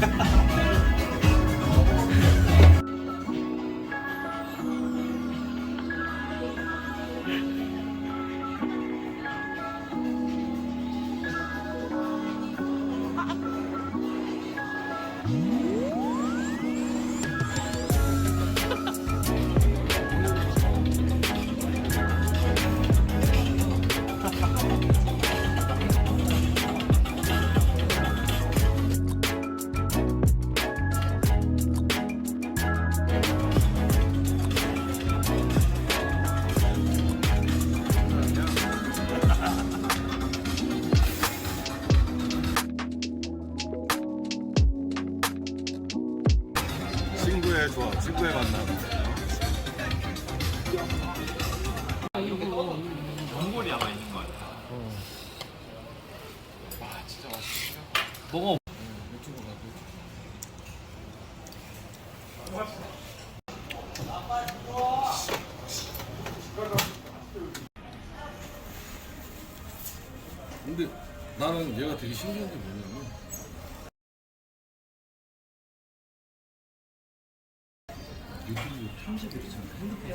哈 哈 그래 좋아 친구의 만남 연골이 아마 있는 거 같아. 너가 근데 나는 얘가 되게 신기한 게 뭐냐면 유튜브 편집을 지금 핸드폰